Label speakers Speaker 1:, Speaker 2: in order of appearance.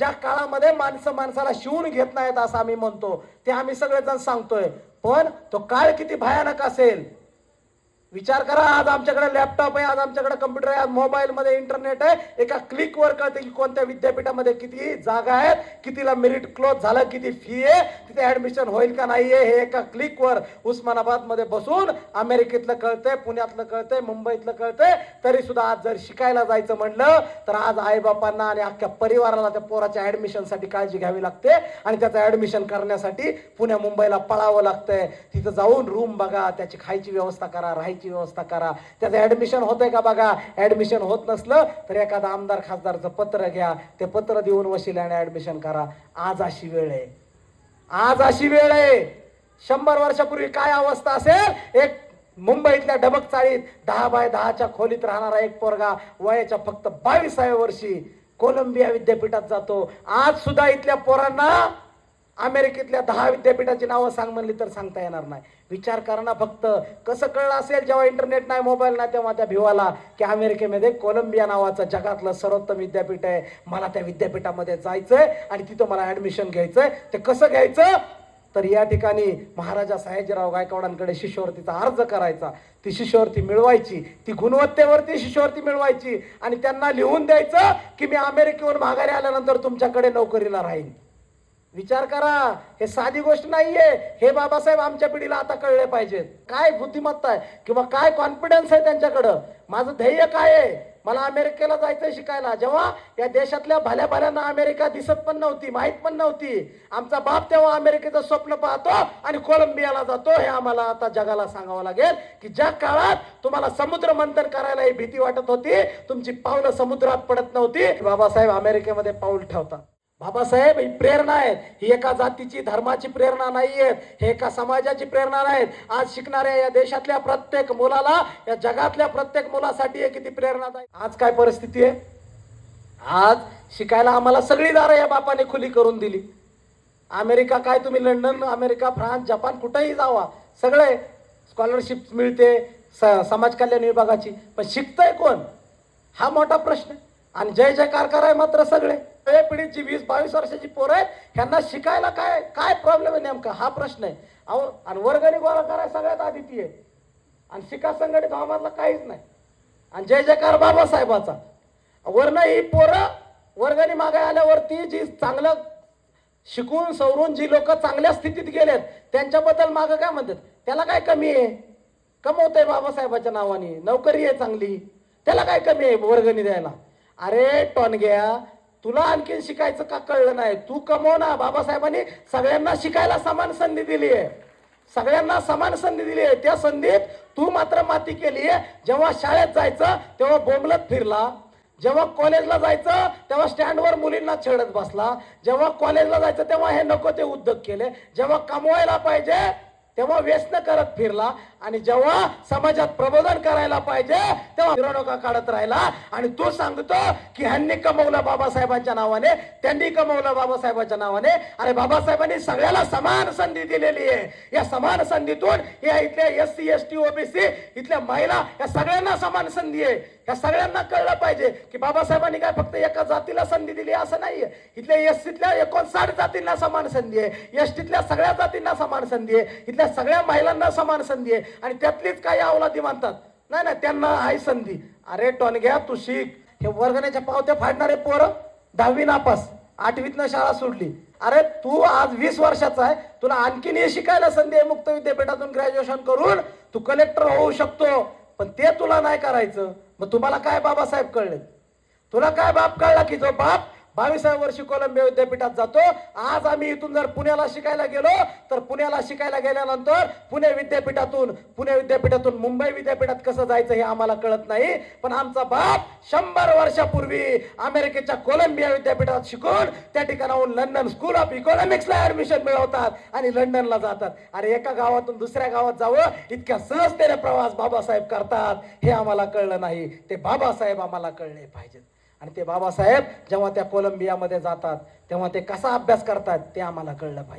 Speaker 1: ज्या काळामध्ये माणसं माणसाला शिवून घेत नाहीत असं आम्ही म्हणतो ते आम्ही सगळेजण सांगतोय. पण तो काळ किती भयानक असेल. विचार करा आज आमच्याकडे लॅपटॉप आहे आज आमच्याकडे कम्प्युटर आहे आज मोबाईलमध्ये इंटरनेट आहे. एका क्लिकवर कळते की कोणत्या विद्यापीठामध्ये किती जागा आहेत कितीला मेरिट क्लोज झालं किती फी आहे तिथे ऍडमिशन होईल का नाहीये हे एका क्लिकवर उस्मानाबादमध्ये बसून अमेरिकेतलं कळतंय पुण्यातलं कळतंय मुंबईतलं कळतंय. तरी सुद्धा आज जर शिकायला जायचं म्हणलं तर आज आईबापांना आणि अख्ख्या परिवाराला त्या पोराच्या ऍडमिशनसाठी काळजी घ्यावी लागते. आणि त्याचं ऍडमिशन करण्यासाठी पुण्या मुंबईला पळावं लागतंय. तिथं जाऊन रूम बघा त्याची खायची व्यवस्था करा राहायची व्यवस्था करा. त्याचं ऍडमिशन होतंय का बघा? ऍडमिशन होत नसलं तर एखादा आमदार खासदारचं पत्र घ्या. ते पत्र देऊन वशिल्याने ऍडमिशन करा. आज अशी वेळ आहे. आज अशी वेळ आहे. शंभर वर्षापूर्वी काय अवस्था असेल? एक मुंबईतल्या डबक चाळीत दहा बाय दहाच्या खोलीत राहणारा एक पोरगा वयाच्या फक्त बावीसाव्या वर्षी कोलंबिया विद्यापीठात जातो. आज सुद्धा इथल्या पोरांना अमेरिकेतल्या दहा विद्यापीठाची नावं सांग म्हणली तर सांगता येणार नाही. विचार करा ना फक्त. कसं कळलं असेल जेव्हा इंटरनेट नाही मोबाईल नाही तेव्हा त्या भिवाला की अमेरिकेमध्ये कोलंबिया नावाचं जगातलं सर्वोत्तम विद्यापीठ आहे. मला त्या विद्यापीठामध्ये जायचंय आणि तिथं मला ऍडमिशन घ्यायचंय. ते कसं घ्यायचं? तर या ठिकाणी महाराजा सयाजीराव गायकवाडांकडे शिष्यवृत्तीचा अर्ज करायचा. ती शिष्यवृत्ती मिळवायची. ती गुणवत्तेवरती शिष्यवृत्ती मिळवायची. आणि त्यांना लिहून द्यायचं की मी अमेरिकेवर माघारी आल्यानंतर तुमच्याकडे नोकरीला राहीन. विचार करा हे साधी गोष्ट नाहीये. हे बाबासाहेब आमच्या पिढीला आता कळले पाहिजेत. काय बुद्धिमत्ता आहे किंवा काय कॉन्फिडन्स आहे त्यांच्याकडं? माझं ध्येय काय आहे? मला अमेरिकेला जायचंय शिकायला. जेव्हा या देशातल्या भल्या भल्यांना अमेरिका दिसत पण नव्हती माहीत पण नव्हती आमचा बाप तेव्हा अमेरिकेचं स्वप्न पाहतो आणि कोलंबियाला जातो. हे आम्हाला आता जगाला सांगावं लागेल की ज्या काळात तुम्हाला समुद्र मंथन करायला ही भीती वाटत होती तुमची पावलं समुद्रात पडत नव्हती बाबासाहेब अमेरिकेमध्ये पाऊल ठेवतात. बाबासाहेब ही प्रेरणा आहेत ही एका जातीची धर्माची प्रेरणा नाही आहेत हे एका समाजाची प्रेरणा नाहीत आज शिकणाऱ्या या देशातल्या प्रत्येक मुलाला या जगातल्या प्रत्येक मुलासाठी हे किती प्रेरणा आज काय परिस्थिती आहे? आज शिकायला आम्हाला सगळी दारं या बापाने खुली करून दिली. अमेरिका काय तुम्ही लंडन अमेरिका फ्रान्स जपान कुठेही जावा. सगळे स्कॉलरशिप मिळते स समाज कल्याण विभागाची. पण शिकतंय कोण? हा मोठा प्रश्न. आहे. आणि जय जयकार कराय मात्र सगळे. पिढीत पिढीची वीस बावीस वर्षाची पोरं आहेत ह्यांना शिकायला काय काय प्रॉब्लेम आहे नेमका? हा प्रश्न आहे. अहो आणि वर्गणी गोळा करायला सगळ्यात आधी ती आहे. आणि शिका संघटित हवामानला काहीच नाही. आणि जय जयकार बाबासाहेबाचा. वर्ण ही पोरं वर्गणी मागाय आल्यावरती जी चांगलं शिकून सवरून जी लोक चांगल्या स्थितीत गेलेत त्यांच्याबद्दल मागं काय म्हणतात? त्याला काय कमी आहे? कमवतंय बाबासाहेबाच्या नावाने. नोकरी आहे चांगली. त्याला काय कमी आहे वर्गणी द्यायला? अरे टॉनग्या तुला आणखीन शिकायचं का कळलं नाही? तू कमव ना. बाबासाहेबांनी सगळ्यांना शिकायला समान संधी दिली आहे. सगळ्यांना समान संधी दिली आहे. त्या संधीत तू मात्र माती केली आहे. जेव्हा शाळेत जायचं तेव्हा बोंबलत फिरला. जेव्हा कॉलेजला जायचं तेव्हा स्टँडवर मुलींना छेडत बसला. जेव्हा कॉलेजला जायचं तेव्हा हे नको ते उद्योग केले. जेव्हा कमवायला पाहिजे तेव्हा व्यसन करत फिरला आणि जेव्हा समाजात प्रबोधन करायला पाहिजे तेव्हा मिरवणुका काढत राहिला. आणि तो सांगतो की ह्यांनी कमवलं बाबासाहेबांच्या नावाने त्यांनी कमवलं बाबासाहेबांच्या नावाने. अरे बाबासाहेबांनी सगळ्याला समान संधी दिलेली आहे. या समान संधीतून या इथल्या S C S T OBC इथल्या महिला या सगळ्यांना समान संधी आहे. या सगळ्यांना कळलं पाहिजे की बाबासाहेबांनी काय फक्त एका जातीला संधी दिली असं नाहीये. इथल्या एस सीतल्या एकोणसाठ जातींना समान संधी आहे. एस टीतल्या सगळ्या जातींना समान संधी आहे. त्या सगळ्या महिलांना समान संधी आहे. आणि त्यातलीच काही अवलादी मानतात. नाही ना त्यांना आहे संधी. अरे टोनग्या तू शिक हे वर्गण्याच्या पावत्या फाडणारे पोरं दहावी नापास आठवीतनं शाळा सोडली. अरे तू आज वीस वर्षाचा आहे तुला आणखीन हे शिकायला संधी आहे मुक्त विद्यापीठातून ग्रॅज्युएशन करून तू कलेक्टर होऊ शकतो. पण ते तुला नाही करायचं. मग तुम्हाला काय बाबासाहेब कळले तुला काय बाप कळला की जो बाप बावीसाव्या वर्षी कोलंबिया विद्यापीठात जातो. आज आम्ही इथून जर पुण्याला शिकायला गेलो तर पुण्याला शिकायला गेल्यानंतर पुणे विद्यापीठातून पुणे विद्यापीठातून मुंबई विद्यापीठात कसं जायचं हे आम्हाला कळत नाही. पण आमचा बाप शंभर वर्षापूर्वी अमेरिकेच्या कोलंबिया विद्यापीठात शिकून त्या ठिकाणाहून लंडन स्कूल ऑफ इकॉनॉमिक्सला ऍडमिशन मिळवतात आणि लंडनला जातात. अरे एका गावातून दुसऱ्या गावात जावं इतक्या सहजतेने प्रवास बाबासाहेब करतात हे आम्हाला कळलं नाही. ते बाबासाहेब आम्हाला कळले पाहिजेत. आणि ते बाबासाहेब जेव्हा त्या कोलंबियामध्ये जातात तेव्हा ते कसा अभ्यास करतात ते आम्हाला कळलं पाहिजे.